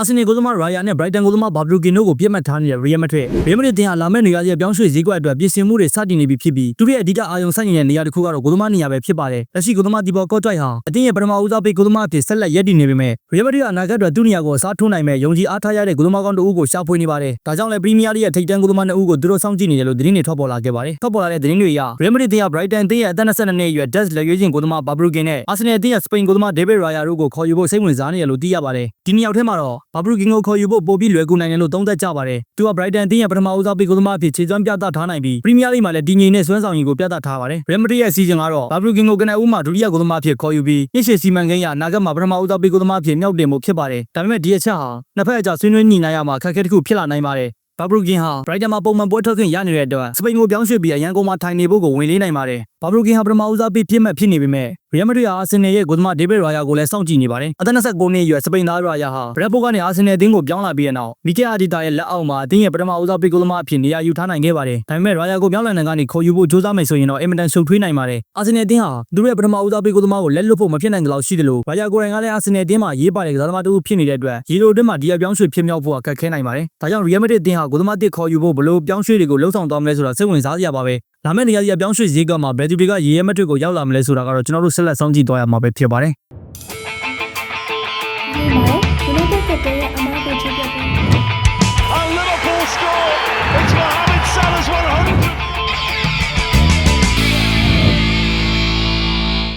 အာဆင်နယ်ကိုသမားရာယာနဲ့ဘရိုက်တန်ကိုသမားဘာဘလူကင်တို့ကိုပြစ်မှတ်ထားနေတဲ့ရီယယ်မက်ဒရစ်ရီယယ်မက်ဒရစ်တင်ဟာလာမယ့်နေရာရဲ့ပြောင်းရွှေ့ဈေးကွက်အတွက်ပြင်ဆင်မှုတွေစတင်နေပြီဖြစ်ပြီးသူတို့ရဲ့အဓိကအာရုံစိုက်နေတဲ့နေရာတစ်ခုကတော့ကိုသမားနေရာပဲဖြစ်ပါတယ်လက်ရှိကိုသမားဒီဘောကော့တွိုက်ဟာအတင်းရဲ့ပထမဦးစားပေးကိုသမားအဖြစ်ဆက်လက်ရည်တည်နေပေမဲ့ရီယယ်မက်ဒရစ်အနာဂတ်အတွက်သူ့နေရာကိုအစားထိုးနိုင်မဲ့ယုံကြည်အားထားရတဲ့ကိုသမားကောင်းတစ်ဦးကိုရှာဖွေနေပါတယ်ဒါကြောင့်လည်းပရီးမီးယားလိရဲ့ထိပ်တန်းကိုသမားနှစ်ဦးကိုသူတို့စောင့်ကြည့်နေတယ်လို့သတင်းတွေထွက်ပေါ်လာခဲ့ပါတယ်ထွက်ပေါ်လာတဲ့သတင်းတွေအရရီယယ်မက်ဒရစ်တင်ဟာဘရိုက်တန်တင်ရဲ့အသက်22နှစ်အရွယ်ဒက်စ်လက်ရွေးချင်းကိုသမားဘာဘလူကင်နဲ့အာဆင်နယ်တင်ရဲ့စပိန်ကိုသမားဒေးဗစ်ရာယာတို့ကိုခေါ်ယူဖို့စိတ်ဝင်စားနေတယ်လို့သိရပါတယ်ဒီနှစ်ယောက်ထဲမှာတော့ ဘာဘလူကင်ကိုခေါ်ယူဖို့ပိုပြီးလွယ်ကူနိုင်တယ်လို့သုံးသပ်ကြပါတယ်သူကဘရိုက်တန်တင်ရဲ့ပထမဦးစားပေးကိုသမားအဖြစ်ခြေစွမ်းပြသထားနိုင်ပြီးပရီးမီးယားလိမှာလည်းတည်ငြိမ်တဲ့စွမ်းဆောင်ရည်ကိုပြသထားပါတယ်ရီယယ်မက်ဒရစ်ရဲ့စီဇန်ကတော့ဘာဘလူကင်ကိုကနဦးမှာဒုတိယကိုသမားအဖြစ်ခေါ်ယူပြီးညရှေစီမံကိန်းရနာဂတ်မှာပထမဦးစားပေးကိုသမားအဖြစ်မြောက်တင်မှုဖြစ်ပါတယ်ဒါပေမဲ့ဒီအချက်ဟာနှစ်ဖက်အကြားဆွေးနွေးညှိနှိုင်းရမှာအခက်အခဲတစ်ခုဖြစ်လာနိုင်ပါတယ်ဘာဘလူကင်ဟာဘရိုက်တန်မှာပုံမှန်ပွဲထွက်ခွင့်ရနေတဲ့အတွက်စပိန်ကိုပြောင်းရွှေ့ပြီးအရန်ကုန်မှာထိုင်နေဖို့ကိုဝင်လေးနိုင်ပါတယ်ဘာဘလူကင်ဟာပထမဦးစားပေးဖြစ်မဲ့ဖြစ်နေပေမဲ့ရီယယ်မက်ဒရစ်ဟာအာဆင်နယ်ရဲ့ဂိုသမားဒေးဗစ်ရာယာကိုလည်းစောင့်ကြည့်နေပါတယ်အသက်29နှစ်အရွယ်စပိန်သားရာယာဟာဘရက်ပိုကနေအာဆင်နယ်အသင်းကိုပြောင်းလာပြီးတဲ့နောက်မီကယ်အာဒီတာရဲ့လက်အောက်မှာအသင်းရဲ့ပထမဦးစားပေးဂိုသမားအဖြစ်နေရာယူထားနိုင်ခဲ့ပါတယ်ဒါပေမဲ့ရာယာကိုပြောင်းလဲနိုင်ကနေခေါ်ယူဖို့ကြိုးစားမယ်ဆိုရင်တော့အင်မတန်ရှုပ်ထွေးနိုင်ပါတယ်အာဆင်နယ်အသင်းဟာသူတို့ရဲ့ပထမဦးစားပေးဂိုသမားကိုလက်လွတ်ဖို့မဖြစ်နိုင်ကြလို့ရှိတယ်လို့ရာယာကိုယ်တိုင်ကလည်းအာဆင်နယ်အသင်းမှာရေးပါတဲ့ကစားသမားတူဖြစ်နေတဲ့အတွက်ရီရိုအတွင်းမှာဒီအပြောင်းရွှေ့ဖြစ်မြောက်ဖို့ကခက်ခဲနိုင်ပါတယ်ဒါကြောင့်ရီယယ်မက်ဒရစ်အသင်းဟာဂိုသမားတစ်ခေါ်ယူဖို့ဘလို့ပြောင်းရွှေ့တွေကိုလှုံ့ဆော်သွားမလဲဆိုတာစိတ်ဝင်စားစရာပါပဲလာမယ့်နေရာကြီးအပြောင်းရွှေ့ရေးကမှာဘယ်သူတွေကရေရဲမထွေကိုရောက်လာမလဲဆိုတာကတော့ကျွန်တော်တို့ဆက်လက်စောင့်ကြည့်သွားရမှာပဲဖြစ်ပါတယ်